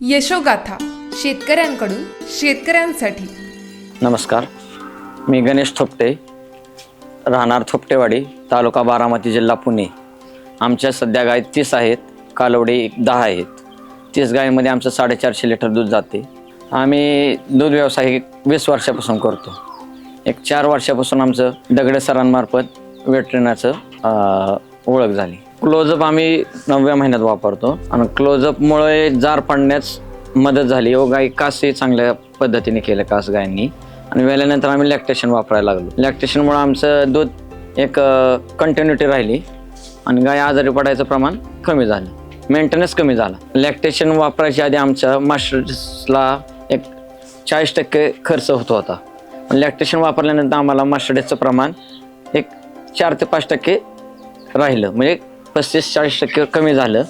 यशोगाथा शेतकऱ्यांकडून शेतकऱ्यांसाठी. नमस्कार मी गणेश थोपटे राहणार थोपटेवाडी तालुका बारामती जिल्हा पुणे. आमच्या सध्या गाय तीस आहेत कालवडे एक दहा आहेत. तीस गायीमध्ये आमचं साडेचारशे लिटर दूध जाते. आम्ही दूध व्यवसाय एक वीस वर्षापासून करतो. एक चार वर्षापासून आमचं दगडे सरांमार्फत वेटरिनाचं ओळख झाली. क्लोजअप आम्ही नवव्या महिन्यात वापरतो. आणि क्लोजअपमुळे जार पडण्यास मदत झाली. व गाई कासही चांगल्या पद्धतीने केलं कास गायांनी. आणि वेल्यानंतर आम्ही लॅक्टेशन वापरायला लागलो. लॅक्टेशनमुळे आमचं दूध एक कंटिन्युटी राहिली. आणि गाय आजारी पडायचं प्रमाण कमी झालं. मेंटेनन्स कमी झाला. लॅक्टेशन वापरायच्या आधी आमच्या मास्टर्सला एक चाळीस टक्के खर्च होत होता. पण लॅक्टेशन वापरल्यानंतर आम्हाला मास्टर्डेजचं प्रमाण एक चार ते पाच टक्के राहिलं. म्हणजे पस्तीस चाळीस टक्के कमी झालं.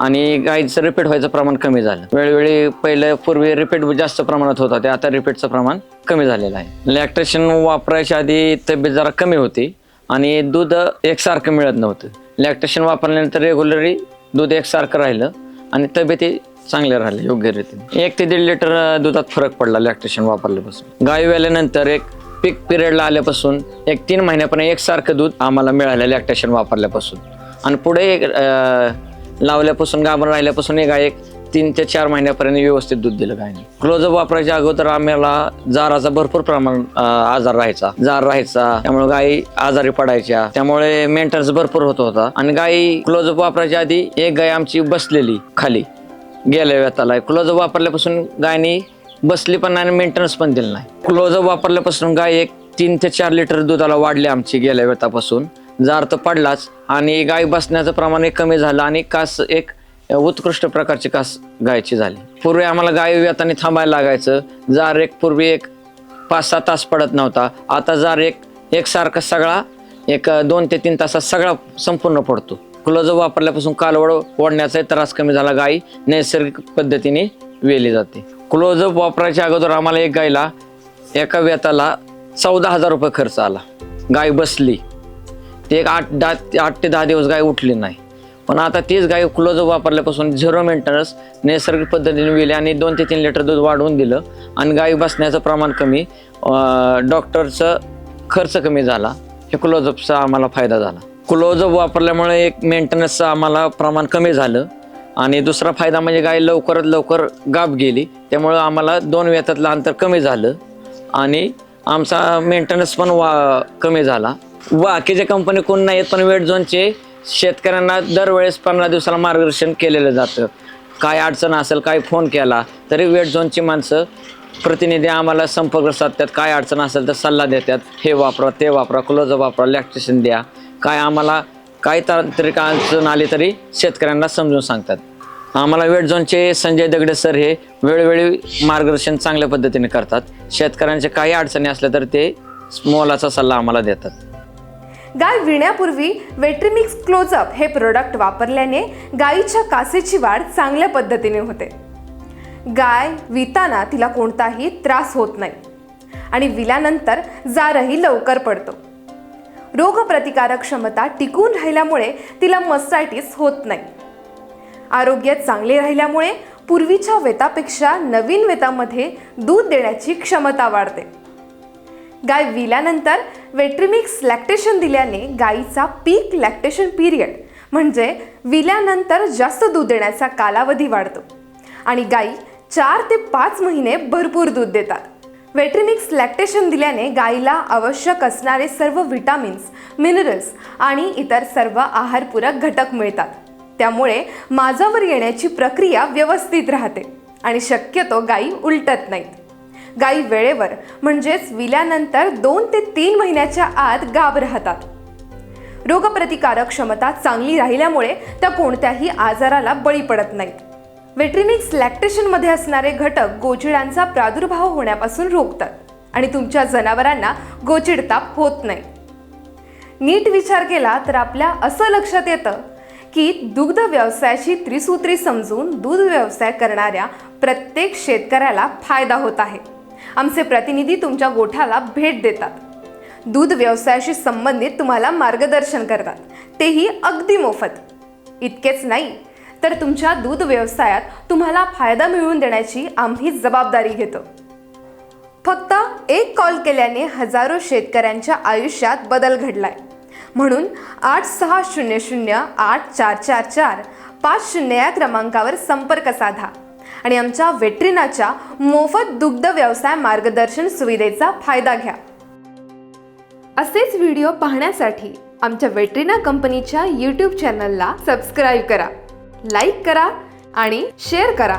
आणि गाईचं रिपीट व्हायचं प्रमाण कमी झालं. वेळोवेळी पहिले पूर्वी रिपीट जास्त प्रमाणात होता ते आता रिपीटचं प्रमाण कमी झालेलं आहे. लॅक्टेशन वापरायच्या आधी तब्येत जरा कमी होती आणि दूध एकसारखं मिळत नव्हतं. लॅक्टेशन वापरल्यानंतर रेग्युलरली दूध एकसारखं राहिलं आणि तब्येती चांगले राहिले योग्य रीतीने. एक ते दीड लिटर दुधात फरक पडला लॅक्टेशन वापरल्यापासून. गाय वेल्यानंतर एक पीक पिरियडला आल्यापासून एक तीन महिन्यापर्यंत एकसारखं दूध आम्हाला मिळालं लॅक्टेशन वापरल्यापासून. आणि पुढे एक, लावल्यापासून गाभर राहिल्यापासून एक गाय एक तीन ते चार महिन्यापर्यंत व्यवस्थित दूध दिलं गायने क्लोजअप वापरायच्या अगोदर आम्हाला जाराचा भरपूर प्रमाण आजार राहायचा. जार राहायचा त्यामुळे गायी आजारी पडायच्या. त्यामुळे मेंटेनन्स भरपूर होत होता. आणि गायी क्लोजअप वापरायच्या आधी एक गाय आमची बसलेली खाली गेल्या वेळाला क्लोजअप वापरल्यापासून गायनी बसली पण नाही आणि मेंटेनन्स पण दिलं नाही. क्लोजअप वापरल्यापासून गाय एक तीन ते चार लिटर दुधाला वाढली आमची गेल्या व्यतापासून जार तर पडलाच आणि गाय बसण्याचं प्रमाण एक कमी झालं आणि कास एक उत्कृष्ट प्रकारची कास गायची झाली. पूर्वी आम्हाला गाय वेताने थांबायला लागायचं. जार एक पूर्वी एक पाच सहा तास पडत नव्हता. आता जार एक एकसारखा सगळा एक दोन ते तीन तासात सगळा संपूर्ण पडतो. क्लोजअप वापरल्यापासून कालवड ओढण्याचा त्रास कमी झाला. गाय नैसर्गिक पद्धतीने वेली जाते. क्लोजअप वापरायच्या अगोदर आम्हाला एक गायला एका व्यताला चौदा हजार रुपये खर्च आला. गाय बसली ते एक आठ दहा आठ ते दहा दिवस गाय उठली नाही. पण आता तीच गाय क्लोज वापरल्यापासून झिरो मेंटेनन्स नैसर्गिक पद्धतीने विले आणि दोन ते तीन लिटर दूध वाढवून दिलं आणि गाय बसण्याचं प्रमाण कमी डॉक्टरचं खर्च कमी झाला हे क्लोजअपचा आम्हाला फायदा झाला. क्लोजअप वापरल्यामुळे एक मेंटेनन्सचं आम्हाला प्रमाण कमी झालं आणि दुसरा फायदा म्हणजे गाय लवकरात लवकर गाप गेली त्यामुळं आम्हाला दोन व्यतातलं अंतर कमी झालं आणि आमचा मेंटेनन्स पण वा कमी झाला. बाकीच्या कंपनी कोण नाही आहेत पण वेट झोनचे शेतकऱ्यांना दरवेळेस पंधरा दिवसाला मार्गदर्शन केलेलं जातं. काय अडचण असेल काय फोन केला तरी वेट झोनची माणसं प्रतिनिधी आम्हाला संपर्क साधतात. काय अडचण असेल तर सल्ला देतात. हे वापरा ते वापरा क्लोज वापरा लॅक्टेशन द्या. काय आम्हाला काय तांत्रिक अडचण आली तरी शेतकऱ्यांना समजून सांगतात. आम्हाला वेट झोनचे संजय दगडे सर हे वेळोवेळी मार्गदर्शन चांगल्या पद्धतीने करतात. शेतकऱ्यांचे काही अडचणी असल्या तर ते मोलाचा सल्ला आम्हाला देतात. गाय विण्यापूर्वी वेट्रीमिक्स क्लोजअप हे प्रोडक्ट वापरल्याने गायीच्या कासेची वाढ चांगल्या पद्धतीने होते. गाय विताना तिला कोणताही त्रास होत नाही आणि विल्यानंतर जारही लवकर पडतो. रोगप्रतिकारक क्षमता टिकून राहिल्यामुळे तिला मस्टायटिस होत नाही. आरोग्य चांगले राहिल्यामुळे पूर्वीच्या वेतापेक्षा नवीन वेतामध्ये दूध देण्याची क्षमता वाढते. गाय विल्यानंतर वेट्रिमिक्स लॅक्टेशन दिल्याने गायीचा पीक लॅक्टेशन पिरियड म्हणजे विल्यानंतर जास्त दूध देण्याचा कालावधी वाढतो. आणि गायी चार ते पाच महिने भरपूर दूध देतात. वेट्रिमिक्स लॅक्टेशन दिल्याने गायीला आवश्यक असणारे सर्व विटामिन्स मिनरल्स आणि इतर सर्व आहारपूरक घटक मिळतात. त्यामुळे माझावर येण्याची प्रक्रिया व्यवस्थित राहते आणि शक्यतो गायी उलटत नाहीत. गायी वेळेवर म्हणजेच विल्यानंतर दोन ते तीन महिन्याच्या आत गाब राहतात. रोगप्रतिकारक क्षमता चांगली राहिल्यामुळे त्या कोणत्याही आजाराला बळी पडत नाहीत. वेट्रिनिक्स लॅक्टेशनमध्ये असणारे घटक गोचिडांचा प्रादुर्भाव होण्यापासून रोखतात आणि तुमच्या जनावरांना गोचिडताप होत नाही. नीट विचार केला तर आपल्या असं लक्षात येतं की दुग्ध व्यवसायाची त्रिसूत्री समजून दूध व्यवसाय करणाऱ्या प्रत्येक शेतकऱ्याला फायदा होत आहे. आमचे प्रतिनिधी तुमच्या गोठ्याला भेट देतात. दूध व्यवसायाशी संबंधित तुम्हाला मार्गदर्शन करतात. तेही अगदी मोफत. इतकेच नाही तर तुमच्या दूध व्यवसायात तुम्हाला फायदा मिळवून देण्याची आम्ही जबाबदारी घेतो. फक्त एक कॉल केल्याने हजारो शेतकऱ्यांच्या आयुष्यात बदल घडलाय. म्हणून आठ सहा शून्य शून्य आठ चार चार चार पाच शून्य या क्रमांकावर संपर्क साधा. आणि आमच्या वेट्रिनाच्या मोफत दुग्ध व्यवसाय मार्गदर्शन सुविधेचा फायदा घ्या. असेच व्हिडिओ पाहण्यासाठी आमच्या वेट्रिना कंपनीच्या यूट्यूब चॅनलला सबस्क्राईब करा लाईक करा आणि शेअर करा.